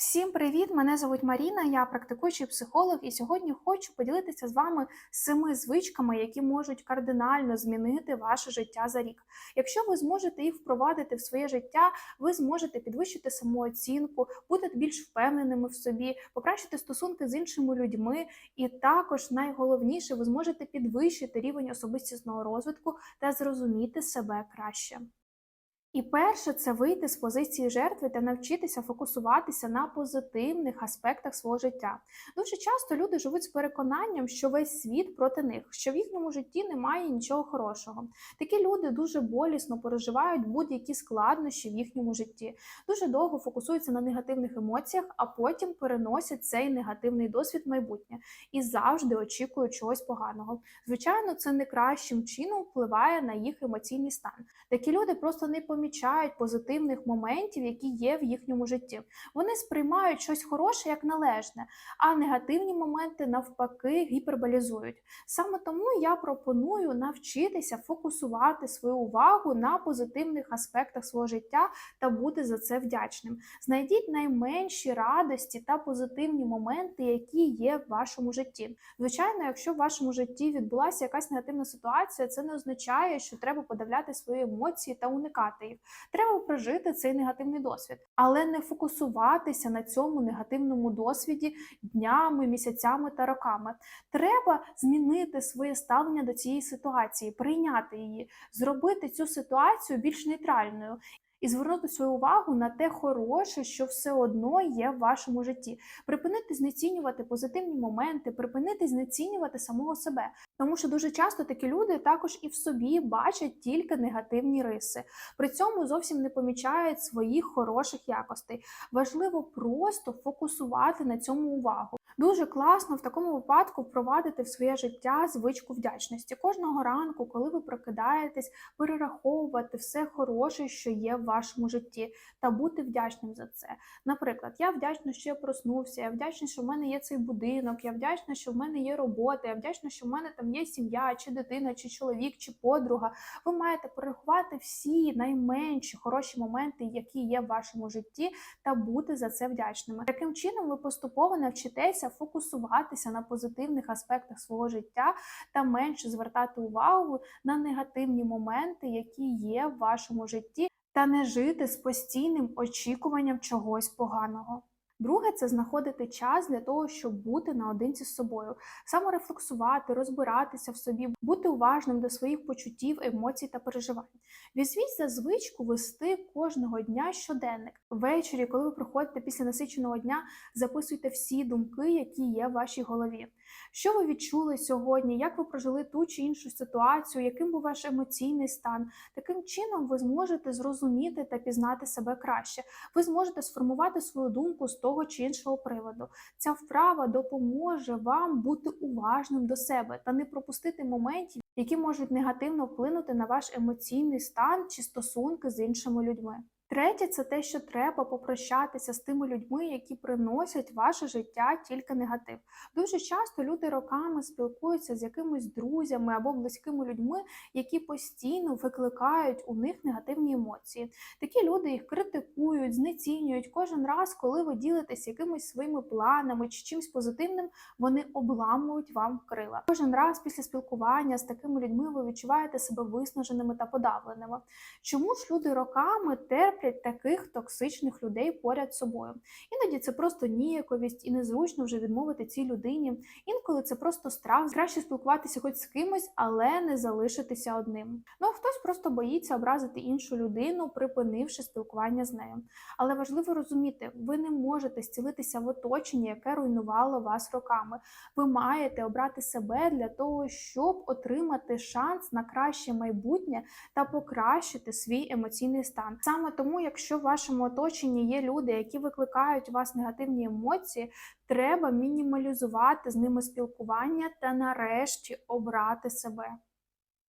Всім привіт! Мене звуть Маріна, я практикуючий психолог, і сьогодні хочу поділитися з вами семи звичками, які можуть кардинально змінити ваше життя за рік. Якщо ви зможете їх впровадити в своє життя, ви зможете підвищити самооцінку, бути більш впевненими в собі, покращити стосунки з іншими людьми, і також найголовніше, ви зможете підвищити рівень особистісного розвитку та зрозуміти себе краще. І перше це вийти з позиції жертви та навчитися фокусуватися на позитивних аспектах свого життя. Дуже часто люди живуть з переконанням, що весь світ проти них, що в їхньому житті немає нічого хорошого. Такі люди дуже болісно переживають будь-які складнощі в їхньому житті, дуже довго фокусуються на негативних емоціях, а потім переносять цей негативний досвід в майбутнє і завжди очікують чогось поганого. Звичайно, це не кращим чином впливає на їх емоційний стан. Такі люди просто не помічають позитивних моментів, які є в їхньому житті. Вони сприймають щось хороше як належне, а негативні моменти навпаки гіперболізують. Саме тому я пропоную навчитися фокусувати свою увагу на позитивних аспектах свого життя та бути за це вдячним. Знайдіть найменші радості та позитивні моменти, які є в вашому житті. Звичайно, якщо в вашому житті відбулася якась негативна ситуація, це не означає, що треба подавляти свої емоції та уникати їх. Треба прожити цей негативний досвід, але не фокусуватися на цьому негативному досвіді днями, місяцями та роками. Треба змінити своє ставлення до цієї ситуації, прийняти її, зробити цю ситуацію більш нейтральною. І звернути свою увагу на те хороше, що все одно є в вашому житті. Припинити знецінювати позитивні моменти, припинити знецінювати самого себе. Тому що дуже часто такі люди також і в собі бачать тільки негативні риси. При цьому зовсім не помічають своїх хороших якостей. Важливо просто фокусувати на цьому увагу. Дуже класно в такому випадку впровадити в своє життя звичку вдячності. Кожного ранку, коли ви прокидаєтесь, перераховувати все хороше, що є в вашому житті, та бути вдячним за це. Наприклад, я вдячна, що я проснувся, я вдячна, що в мене є цей будинок, я вдячна, що в мене є робота, я вдячна, що в мене там є сім'я, чи дитина, чи чоловік, чи подруга. Ви маєте перерахувати всі найменші хороші моменти, які є в вашому житті, та бути за це вдячними. Таким чином, ви поступово навчитеся фокусуватися на позитивних аспектах свого життя та менше звертати увагу на негативні моменти, які є в вашому житті, та не жити з постійним очікуванням чогось поганого. Друге це знаходити час для того, щоб бути наодинці з собою, саморефлексувати, розбиратися в собі, бути уважним до своїх почуттів, емоцій та переживань. Візвіть за звичку вести кожного дня щоденник. Ввечері, коли ви приходите після насиченого дня, записуйте всі думки, які є в вашій голові. Що ви відчули сьогодні? Як ви прожили ту чи іншу ситуацію? Яким був ваш емоційний стан? Таким чином ви зможете зрозуміти та пізнати себе краще. Ви зможете сформувати свою думку з того чи іншого приводу. Ця вправа допоможе вам бути уважним до себе та не пропустити моментів, які можуть негативно вплинути на ваш емоційний стан чи стосунки з іншими людьми. Третє, це те, що треба попрощатися з тими людьми, які приносять ваше життя тільки негатив. Дуже часто люди роками спілкуються з якимись друзями або близькими людьми, які постійно викликають у них негативні емоції. Такі люди їх критикують, знецінюють кожен раз, коли ви ділитесь якимись своїми планами чи чимось позитивним, вони обламують вам крила. Кожен раз після спілкування з такими людьми ви відчуваєте себе виснаженими та подавленими. Чому ж люди роками терплять терплять таких токсичних людей поряд з собою. Іноді це просто ніяковість і незручно вже відмовити цій людині. Інколи це просто страх, краще спілкуватися хоч з кимось, але не залишитися одним. Ну а хтось просто боїться образити іншу людину, припинивши спілкування з нею. Але важливо розуміти, ви не можете зцілитися в оточенні, яке руйнувало вас роками. Ви маєте обрати себе для того, щоб отримати шанс на краще майбутнє та покращити свій емоційний стан. Саме тому тому, якщо в вашому оточенні є люди, які викликають у вас негативні емоції, треба мінімалізувати з ними спілкування та нарешті обрати себе.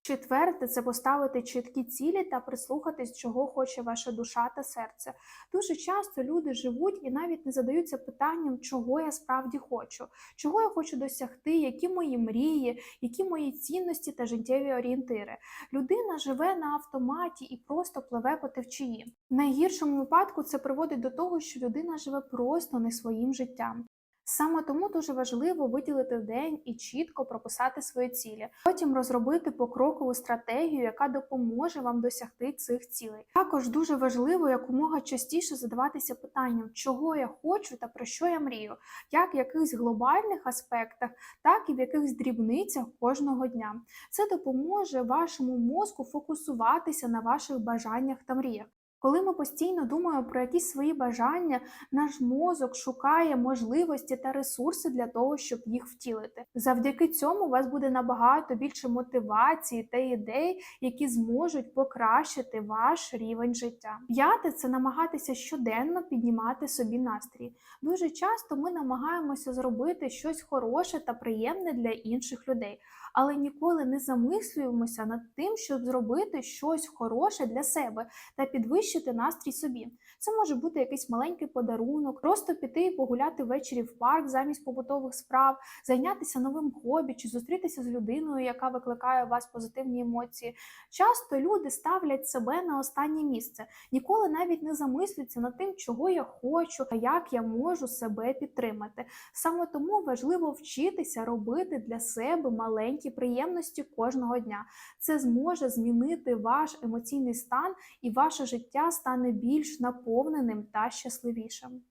Четверте це поставити чіткі цілі та прислухатись, чого хоче ваша душа та серце. Дуже часто люди живуть і навіть не задаються питанням, чого я справді хочу, чого я хочу досягти, які мої мрії, які мої цінності та життєві орієнтири. Людина живе на автоматі і просто пливе по течії. В найгіршому випадку це приводить до того, що людина живе просто не своїм життям. Саме тому дуже важливо виділити день і чітко прописати свої цілі. Потім розробити покрокову стратегію, яка допоможе вам досягти цих цілей. Також дуже важливо якомога частіше задаватися питанням, чого я хочу та про що я мрію, як в якихось глобальних аспектах, так і в якихось дрібницях кожного дня. Це допоможе вашому мозку фокусуватися на ваших бажаннях та мріях. Коли ми постійно думаємо про якісь свої бажання, наш мозок шукає можливості та ресурси для того, щоб їх втілити. Завдяки цьому у вас буде набагато більше мотивації та ідей, які зможуть покращити ваш рівень життя. П'яте це намагатися щоденно піднімати собі настрій. Дуже часто ми намагаємося зробити щось хороше та приємне для інших людей, але ніколи не замислюємося над тим, щоб зробити щось хороше для себе та підвищити настрій собі. Це може бути якийсь маленький подарунок, просто піти і погуляти ввечері в парк замість побутових справ, зайнятися новим хобі чи зустрітися з людиною, яка викликає у вас позитивні емоції. Часто люди ставлять себе на останнє місце, ніколи навіть не замислюються над тим, чого я хочу, а як я можу себе підтримати. Саме тому важливо вчитися робити для себе маленькі приємності кожного дня. Це зможе змінити ваш емоційний стан, і ваше життя стане більш наповненим та щасливішим.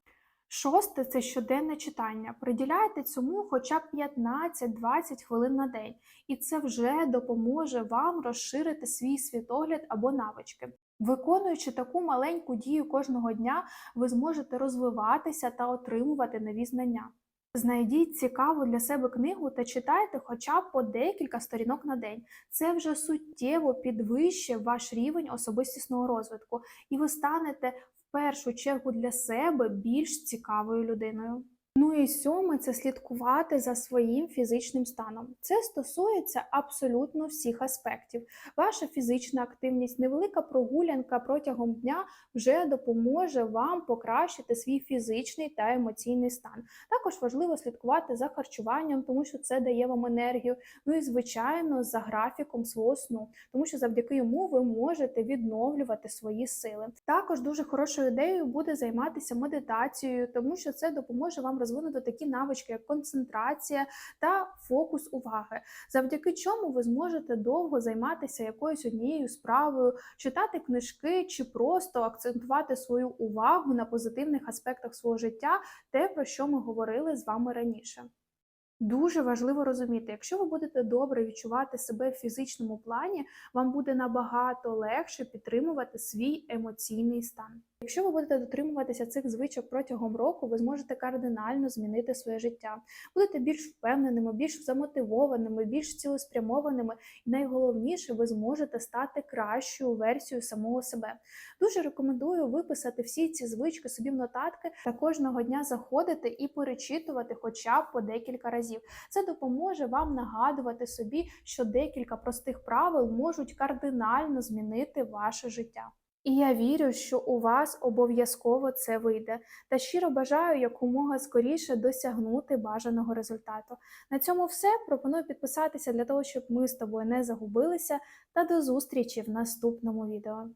Шосте це щоденне читання. Приділяйте цьому хоча б 15-20 хвилин на день, і це вже допоможе вам розширити свій світогляд або навички. Виконуючи таку маленьку дію кожного дня, ви зможете розвиватися та отримувати нові знання. Знайдіть цікаву для себе книгу та читайте хоча б по декілька сторінок на день. Це вже суттєво підвищить ваш рівень особистісного розвитку, і ви станете першу чергу для себе більш цікавою людиною. Ну і сьоме це слідкувати за своїм фізичним станом. Це стосується абсолютно всіх аспектів. Ваша фізична активність, невелика прогулянка протягом дня вже допоможе вам покращити свій фізичний та емоційний стан. Також важливо слідкувати за харчуванням, тому що це дає вам енергію. Ну і звичайно, за графіком свого сну, тому що завдяки йому ви можете відновлювати свої сили. Також дуже хорошою ідеєю буде займатися медитацією, тому що це допоможе вам розвинути такі навички, як концентрація та фокус уваги, завдяки чому ви зможете довго займатися якоюсь однією справою, читати книжки чи просто акцентувати свою увагу на позитивних аспектах свого життя, те, про що ми говорили з вами раніше. Дуже важливо розуміти, якщо ви будете добре відчувати себе в фізичному плані, вам буде набагато легше підтримувати свій емоційний стан. Якщо ви будете дотримуватися цих звичок протягом року, ви зможете кардинально змінити своє життя. Будете більш впевненими, більш замотивованими, більш цілеспрямованими, і найголовніше, ви зможете стати кращою версією самого себе. Дуже рекомендую виписати всі ці звички собі в нотатки та кожного дня заходити і перечитувати хоча б по декілька разів. Це допоможе вам нагадувати собі, що декілька простих правил можуть кардинально змінити ваше життя. І я вірю, що у вас обов'язково це вийде, та щиро бажаю якомога скоріше досягнути бажаного результату. На цьому все. Пропоную підписатися для того, щоб ми з тобою не загубилися. Та до зустрічі в наступному відео.